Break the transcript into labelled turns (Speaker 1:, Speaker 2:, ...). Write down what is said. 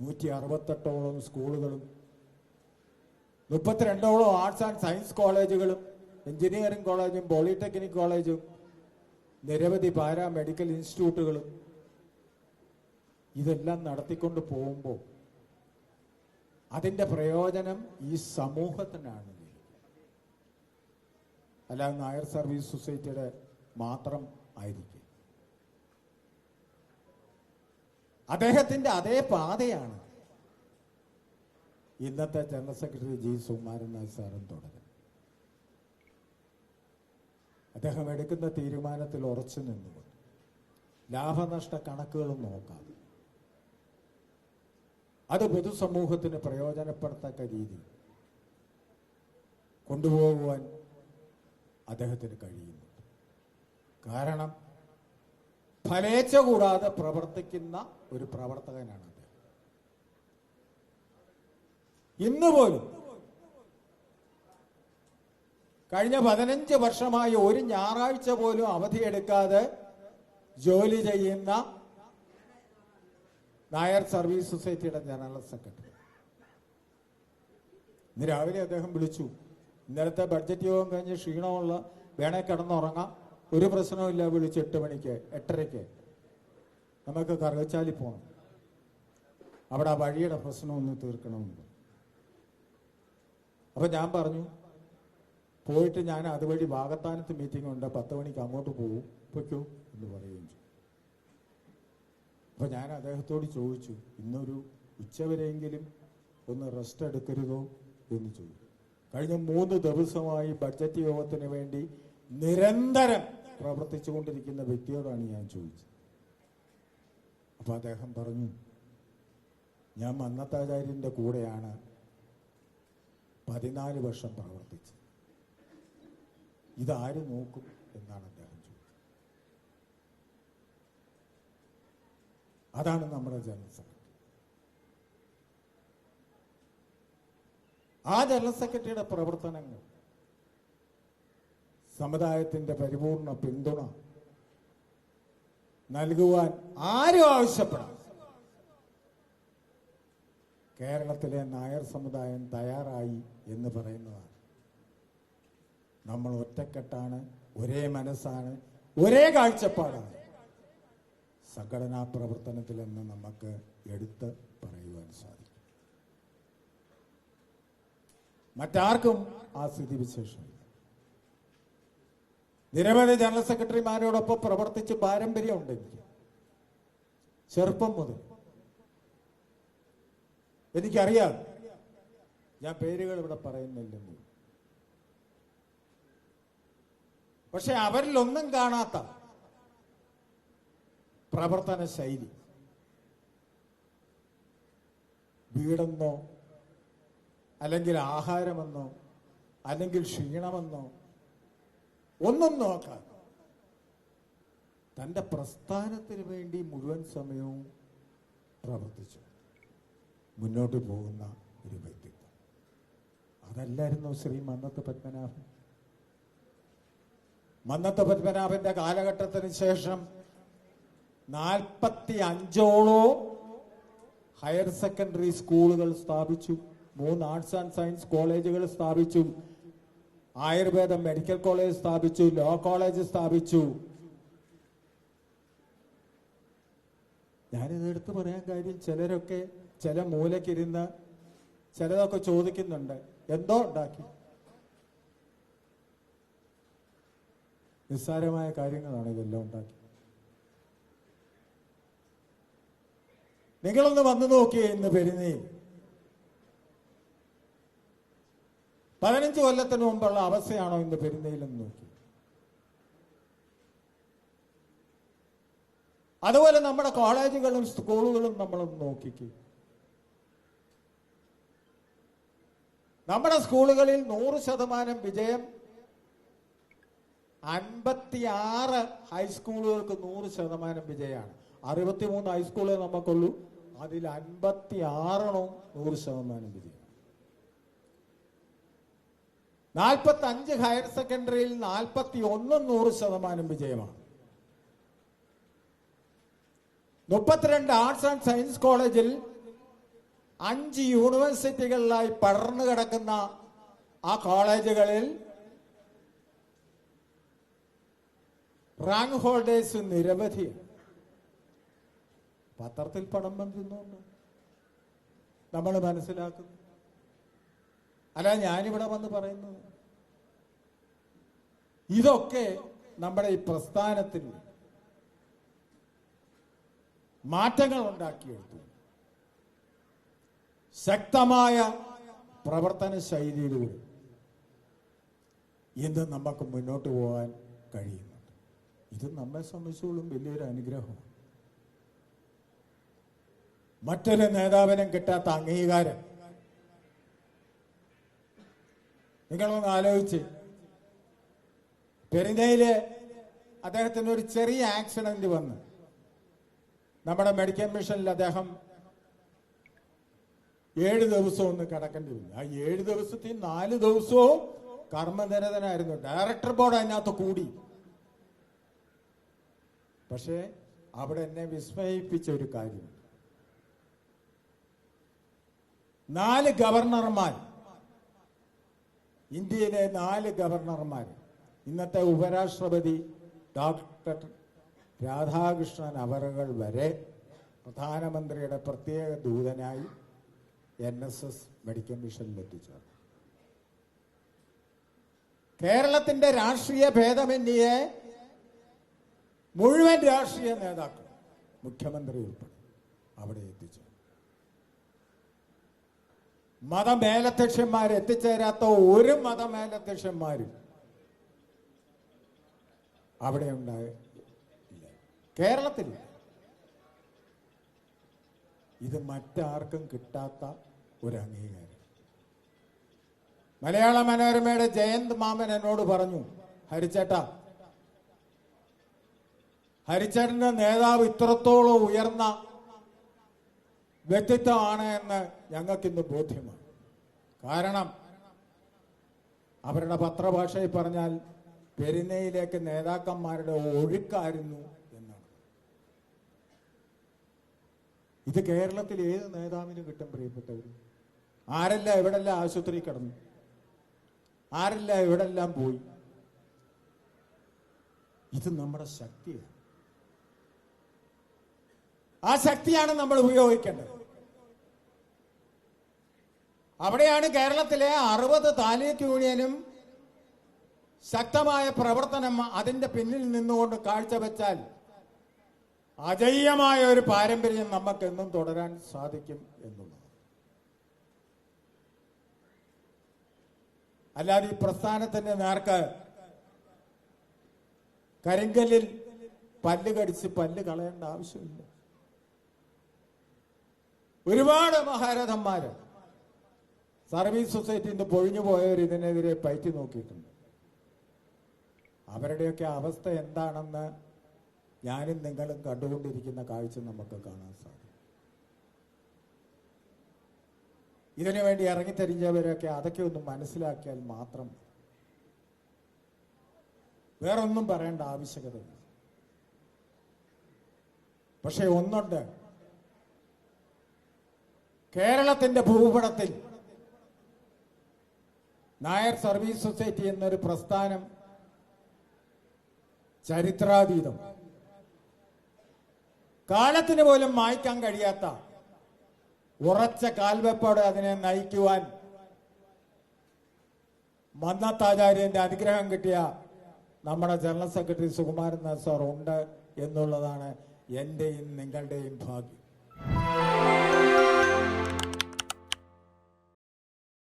Speaker 1: നൂറ്റി അറുപത്തെട്ടോളം സ്കൂളുകളും മുപ്പത്തിരണ്ടോളം ആർട്സ് ആൻഡ് സയൻസ് കോളേജുകളും എഞ്ചിനീയറിംഗ് കോളേജും പോളിടെക്നിക് കോളേജും നിരവധി പാരാമെഡിക്കൽ ഇൻസ്റ്റിറ്റ്യൂട്ടുകളും ഇതെല്ലാം നടത്തിക്കൊണ്ട് പോകുമ്പോൾ അതിന്റെ പ്രയോജനം ഈ സമൂഹത്തിനാണ്. അല്ലാതെ നായർ സർവീസ് സൊസൈറ്റിയുടെ മാത്രം ആയിരിക്കും. അദ്ദേഹത്തിന്റെ അതേ പാതയാണ്. ഇന്നത്തെ general secretary G Sukumaran Nair സാറും തുടരും. അദ്ദേഹം എടുക്കുന്ന തീരുമാനത്തിൽ ഉറച്ചു നിന്നുകൊണ്ട് ലാഭനഷ്ട കണക്കുകളും നോക്കാതെ അത് പൊതുസമൂഹത്തിന് പ്രയോജനപ്പെടുത്തക്ക രീതി കൊണ്ടുപോകുവാൻ അദ്ദേഹത്തിന് കഴിയുന്നു കാരണം ഫലേച്ഛ കൂടാതെ പ്രവർത്തിക്കുന്ന ഒരു പ്രവർത്തകനാണ് അദ്ദേഹം. ഇന്ന് പോലും കഴിഞ്ഞ പതിനഞ്ച് വർഷമായി ഒരു ഞായറാഴ്ച പോലും അവധിയെടുക്കാതെ ജോലി ചെയ്യുന്ന നായർ സർവീസ് സൊസൈറ്റിയുടെ ജനറൽ സെക്രട്ടറി. ഇന്ന് രാവിലെ അദ്ദേഹം വിളിച്ചു. ഇന്നലത്തെ ബഡ്ജറ്റ് യോഗം കഴിഞ്ഞ് ക്ഷീണമുള്ള വേണേ കിടന്നുറങ്ങാം. ഒരു പ്രശ്നവുമില്ല വിളിച്ച് എട്ട് മണിക്ക് എട്ടരയ്ക്ക്. നമുക്ക് കറുകച്ചാലി പോകണം. അവിടെ ആ വഴിയുടെ പ്രശ്നം ഒന്ന് തീർക്കണമെന്ന്. അപ്പൊ ഞാൻ പറഞ്ഞു പോയിട്ട് ഞാൻ അതുവഴി വാഗത്താനത്ത് മീറ്റിംഗ് ഉണ്ട് പത്ത് മണിക്ക് അങ്ങോട്ട് പോകും പൊയ്ക്കോ എന്ന് പറയുകയും അപ്പൊ ഞാൻ അദ്ദേഹത്തോട് ചോദിച്ചു ഇന്നൊരു ഉച്ചവരെയെങ്കിലും ഒന്ന് റെസ്റ്റ് എടുക്കരുതോ? എന്ന് ചോദിച്ചു. കഴിഞ്ഞ മൂന്ന് ദിവസമായി ബഡ്ജറ്റ് യോഗത്തിന് വേണ്ടി നിരന്തരം പ്രവർത്തിച്ചുകൊണ്ടിരിക്കുന്ന വ്യക്തിയോടാണ് ഞാൻ ചോദിച്ചത്. അപ്പൊ അദ്ദേഹം പറഞ്ഞു ഞാൻ മന്നത്താചാര്യന്റെ കൂടെയാണ് പതിനാല് വർഷം പ്രവർത്തിച്ചത്. ഇതാര് നോക്കും എന്നാണ് അദ്ദേഹം ചോദിച്ചത്. അതാണ് നമ്മുടെ ജനറൽ സെക്രട്ടറി. ആ ജനറൽ സെക്രട്ടറിയുടെ പ്രവർത്തനങ്ങൾ സമുദായത്തിന്റെ പരിപൂർണ പിന്തുണ നൽകുവാൻ ആരും ആവശ്യപ്പെടാം. കേരളത്തിലെ നായർ സമുദായം തയ്യാറായി എന്ന് പറയുന്നതാണ്. നമ്മൾ ഒറ്റക്കെട്ടാണ് ഒരേ മനസ്സാണ് ഒരേ കാഴ്ചപ്പാടാണ്. സംഘടനാ പ്രവർത്തനത്തിൽ നിന്ന് നമുക്ക് എടുത്ത് പറയുവാൻ സാധിക്കും. മറ്റാർക്കും ആ സ്ഥിതിവിശേഷമില്ല നിരവധി ജനറൽ സെക്രട്ടറിമാരോടൊപ്പം പ്രവർത്തിച്ച് പാരമ്പര്യമുണ്ട് എനിക്ക്. ചെറുപ്പം മുതൽ. എനിക്കറിയാം. ഞാൻ പേരുകൾ ഇവിടെ പറയുന്നില്ലെന്ന്. പക്ഷെ അവരിൽ ഒന്നും കാണാത്ത പ്രവർത്തന ശൈലി. വീടെന്നോ അല്ലെങ്കിൽ ആഹാരമെന്നോ അല്ലെങ്കിൽ ക്ഷീണമെന്നോ ഒന്നും നോക്കാൻ തന്റെ പ്രസ്ഥാനത്തിന് വേണ്ടി മുഴുവൻ സമയവും പ്രവർത്തിച്ചു. മുന്നോട്ട് പോകുന്ന ഒരു വ്യക്തിത്വം. അതല്ലായിരുന്നു ശ്രീ മന്നത്ത് പത്മനാഭൻ? മന്നത്ത് പത്മനാഭന്റെ കാലഘട്ടത്തിന് ശേഷം നാൽപ്പത്തി അഞ്ചോളോ ഹയർ സെക്കൻഡറി സ്കൂളുകൾ സ്ഥാപിച്ചു. മൂന്ന് ആർട്സ് ആൻഡ് സയൻസ് കോളേജുകൾ സ്ഥാപിച്ചു. ആയുർവേദ മെഡിക്കൽ കോളേജ് സ്ഥാപിച്ചു ലോ കോളേജ് സ്ഥാപിച്ചു. ഞാനിത് എടുത്തു പറയാൻ കാര്യം ചിലരൊക്കെ ചില മൂലക്കിരുന്ന് ചിലതൊക്കെ ചോദിക്കുന്നുണ്ട്. എന്തോ ഉണ്ടാക്കി. നിസ്സാരമായ കാര്യങ്ങളാണ് ഇതെല്ലാം ഉണ്ടാക്കി. നിങ്ങളൊന്ന് വന്നു നോക്കിയേ ഇന്ന് പെരുന്നേ പതിനഞ്ച് കൊല്ലത്തിന് മുമ്പുള്ള അവസ്ഥയാണോ ഇന്ന് പെരുന്നയിലെന്ന് നോക്കി? അതുപോലെ നമ്മുടെ കോളേജുകളും സ്കൂളുകളും നമ്മൾ നോക്കിക്ക്. നമ്മുടെ സ്കൂളുകളിൽ നൂറ് ശതമാനം വിജയം അൻപത്തിയാറ് ഹൈസ്കൂളുകൾക്ക് നൂറ് ശതമാനം വിജയമാണ്. അറുപത്തിമൂന്ന് ഹൈസ്കൂളേ നമുക്കുള്ളൂ. അതിൽ അൻപത്തി ആറെണ്ണവും നൂറ് ശതമാനം വിജയം. നാൽപ്പത്തി അഞ്ച് ഹയർ സെക്കൻഡറിയിൽ നാൽപ്പത്തി ഒന്നും നൂറ് ശതമാനം വിജയമാണ്. മുപ്പത്തിരണ്ട് ആർട്സ് ആൻഡ് സയൻസ് കോളേജിൽ അഞ്ച് യൂണിവേഴ്സിറ്റികളിലായി പടർന്നു കിടക്കുന്ന ആ കോളേജുകളിൽ റാങ്ക് ഹോൾഡേഴ്സ് നിരവധി പത്രത്തിൽ പണം വന്നുണ്ട് നമ്മൾ മനസ്സിലാക്കുന്നു. അല്ല ഞാനിവിടെ വന്ന് പറയുന്നത് ഇതൊക്കെ നമ്മുടെ ഈ പ്രസ്ഥാനത്തിന് മാറ്റങ്ങൾ ഉണ്ടാക്കിയെടുത്തു. ശക്തമായ പ്രവർത്തന ശൈലിയിലൂടെ ഇന്ന് നമുക്ക് മുന്നോട്ട് പോകാൻ കഴിയുന്നുണ്ട്. ഇത് നമ്മെ സംബന്ധിച്ചോളം വലിയൊരു അനുഗ്രഹമാണ്. മറ്റൊരു നേതാവിനും കിട്ടാത്ത അംഗീകാരം നിങ്ങളൊന്ന് ആലോചിച്ച്. പെരിന്തയിൽ അദ്ദേഹത്തിന് ഒരു ചെറിയ ആക്സിഡന്റ് വന്ന്. നമ്മുടെ മെഡിക്കൽ മിഷനിൽ അദ്ദേഹം ഏഴ് ദിവസവും ഒന്ന് കിടക്കേണ്ടി വന്നു. ആ ഏഴ് ദിവസത്തിൽ നാല് ദിവസവും കർമ്മനിരതനായിരുന്നു. ഡയറക്ടർ ബോർഡ് അതിനകത്ത് കൂടി. പക്ഷേ അവിടെ എന്നെ വിസ്മയിപ്പിച്ച ഒരു കാര്യം. നാല് ഗവർണർമാർ ഇന്ത്യയിലെ നാല് ഗവർണർമാർ ഇന്നത്തെ ഉപരാഷ്ട്രപതി ഡോക്ടർ രാധാകൃഷ്ണൻ അവറുകൾ വരെ പ്രധാനമന്ത്രിയുടെ പ്രത്യേക ദൂതനായി എൻ എസ് എസ് മെഡിക്കൽ മിഷനിൽ എത്തിച്ചേർന്നു. കേരളത്തിന്റെ രാഷ്ട്രീയ ഭേദമന്യെ മുഴുവൻ രാഷ്ട്രീയ നേതാക്കൾ മുഖ്യമന്ത്രി ഉൾപ്പെടെ അവിടെ എത്തിച്ചേർന്നു. മതമേലധ്യക്ഷന്മാർ എത്തിച്ചേരാത്ത ഒരു മതമേലധ്യക്ഷന്മാരും അവിടെ ഉണ്ടായ കേരളത്തിൽ ഇത് മറ്റാർക്കും കിട്ടാത്ത ഒരു അംഗീകാരം. മലയാള മനോരമയുടെ ജയന്ത് മാമൻ എന്നോട് പറഞ്ഞു ഹരിച്ചേട്ട ഹരിച്ചേട്ടന്റെ നേതാവ് ഇത്രത്തോളം ഉയർന്ന വ്യക്തിത്വമാണ് എന്ന് ഞങ്ങൾക്കിന്ന് ബോധ്യമാണ്. കാരണം അവരുടെ പത്രഭാഷയിൽ പറഞ്ഞാൽ പെരുന്നയിലേക്ക് നേതാക്കന്മാരുടെ ഒഴുക്കായിരുന്നു എന്നാണ്. ഇത് കേരളത്തിൽ ഏത് നേതാവിന് കിട്ടും പ്രിയപ്പെട്ടവർ ആരല്ല എവിടെല്ലാം ആശുപത്രി കിടന്നു? ആരല്ല എവിടെല്ലാം പോയി? ഇത് നമ്മുടെ ശക്തിയാണ്. ആ ശക്തിയാണ് നമ്മൾ ഉപയോഗിക്കേണ്ടത്. അവിടെയാണ് കേരളത്തിലെ അറുപത് താലൂക്ക് യൂണിയനും ശക്തമായ പ്രവർത്തനം അതിന്റെ പിന്നിൽ നിന്നുകൊണ്ട് കാഴ്ചവെച്ചാൽ അജയ്യമായ ഒരു പാരമ്പര്യം നമുക്ക് എന്നും തുടരാൻ സാധിക്കും എന്നുള്ളത് അല്ലാതെ ഈ പ്രസ്ഥാനത്തിന്റെ നേർക്ക് കരിങ്കല്ലിൽ പല്ല് കടിച്ച് പല്ല് കളയേണ്ട ആവശ്യമില്ല. ഒരുപാട് മഹാരഥന്മാര് സർവീസ് നിന്ന് പൊഴിഞ്ഞു പോയവർ ഇതിനെതിരെ പയറ്റി നോക്കിയിട്ടുണ്ട്. അവരുടെയൊക്കെ അവസ്ഥ എന്താണെന്ന് ഞാനും നിങ്ങളും കണ്ടുകൊണ്ടിരിക്കുന്ന കാഴ്ച നമുക്ക് കാണാൻ സാധിക്കും. ഇതിനു വേണ്ടി ഇറങ്ങിത്തിരിഞ്ഞവരൊക്കെ അതൊക്കെ ഒന്ന് മനസ്സിലാക്കിയാൽ മാത്രം വേറെ വേറൊന്നും പറയേണ്ട ആവശ്യകതയില്ല. പക്ഷെ ഒന്നുണ്ട്. കേരളത്തിന്റെ ഭൂപടത്തിൽ നായർ സർവീസ് സൊസൈറ്റി എന്നൊരു പ്രസ്ഥാനം ചരിത്രാതീതം. കാലത്തിന് പോലും മായ്ക്കാൻ കഴിയാത്ത ഉറച്ച കാൽവെപ്പോടെ അതിനെ നയിക്കുവാൻ മന്നത്താചാര്യന്റെ അനുഗ്രഹം കിട്ടിയ നമ്മുടെ general secretary Sukumaran Nath sir ഉണ്ട് എന്നുള്ളതാണ് എന്റെയും നിങ്ങളുടെയും ഭാഗ്യം.